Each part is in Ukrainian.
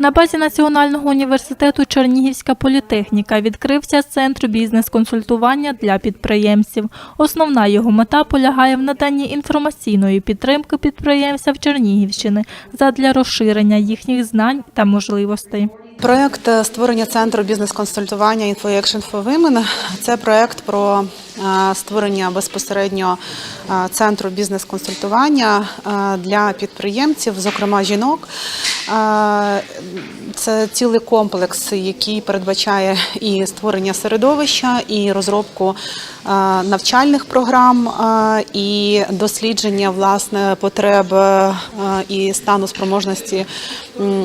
На базі Національного університету Чернігівська політехніка відкрився центр бізнес-консультування для підприємців. Основна його мета полягає в наданні інформаційної підтримки підприємцям Чернігівщини задля розширення їхніх знань та можливостей. Проект е, створення центру бізнес-консультування InfoAction for Women – це проект про е, створення безпосередньо е, центру бізнес-консультування для підприємців, зокрема жінок. uh, Це цілий комплекс, який передбачає і створення середовища, і розробку е, навчальних програм, е, і дослідження власне потреб е, і стану спроможності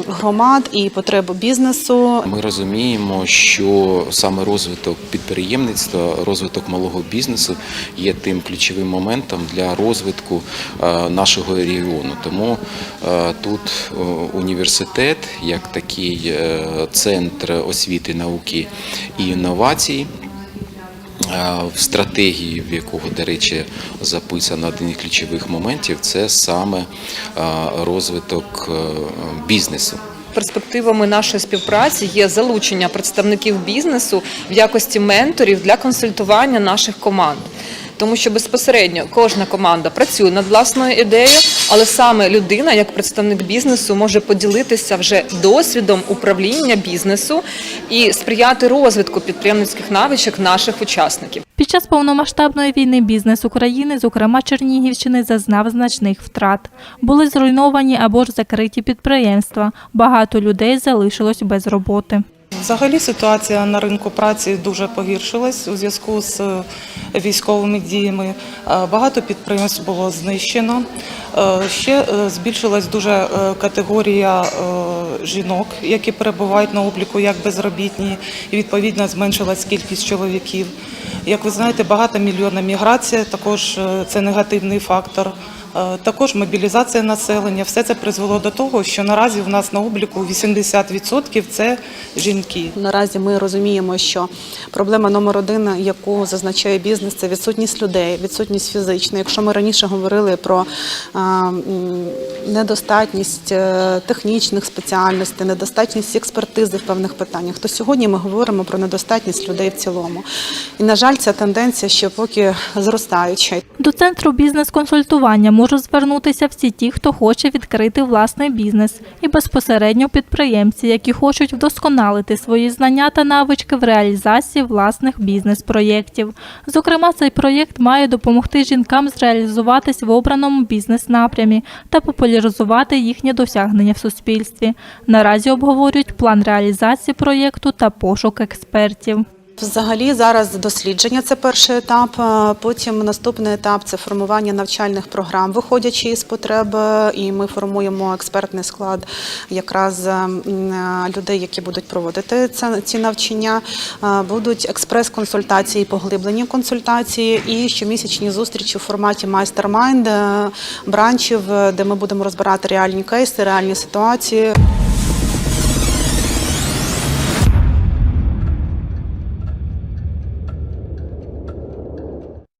громад і потреб бізнесу. Ми розуміємо, що саме розвиток підприємництва, розвиток малого бізнесу є тим ключовим моментом для розвитку нашого регіону. Тому тут університет, як такий е, центр освіти, науки і інновацій. е, В стратегії, в якого, до речі, записано один із ключових моментів, це саме е, розвиток бізнесу. Перспективами нашої співпраці є залучення представників бізнесу в якості менторів для консультування наших команд. Тому що безпосередньо кожна команда працює над власною ідеєю, але саме людина, як представник бізнесу, може поділитися вже досвідом управління бізнесу і сприяти розвитку підприємницьких навичок наших учасників. Під час повномасштабної війни бізнес України, зокрема Чернігівщини, зазнав значних втрат. Були зруйновані або ж закриті підприємства. Багато людей залишилось без роботи. Взагалі ситуація на ринку праці дуже погіршилась у зв'язку з е, військовими діями. Е, Багато підприємств було знищено. Е, Ще збільшилась дуже категорія жінок, які перебувають на обліку як безробітні, і відповідно зменшилась кількість чоловіків. Як ви знаєте, багатомільйонна міграція також це негативний фактор. Е, Також мобілізація населення. Все це призвело до того, що наразі в нас на обліку 80% це жінки. Наразі ми розуміємо, що проблема номер один, яку зазначає бізнес, це відсутність людей, відсутність фізична. Якщо ми раніше говорили про м, недостатність е, технічних спеціальностей, недостатність експертизи в певних питаннях, то сьогодні ми говоримо про недостатність людей в цілому. І на жаль, ця тенденція ще поки зростаюча. До центру бізнес-консультування можуть звернутися всі ті, хто хоче відкрити власний бізнес, і безпосередньо підприємці, які хочуть вдосконалити свої знання та навички в реалізації власних бізнес-проєктів. Зокрема, цей проєкт має допомогти жінкам зреалізуватись в обраному бізнес-напрямі та популяризувати їхнє досягнення в суспільстві. Наразі обговорюють план реалізації проєкту та пошук експертів. Взагалі зараз дослідження це перший етап. Потім наступний етап це формування навчальних програм, виходячи із потреб, і ми формуємо експертний склад якраз е, людей, які будуть проводити ці навчання. Будуть експрес-консультації, поглиблені консультації і щомісячні зустрічі у форматі майстер-майнд е, бранчів, е, де ми будемо розбирати реальні кейси, реальні ситуації.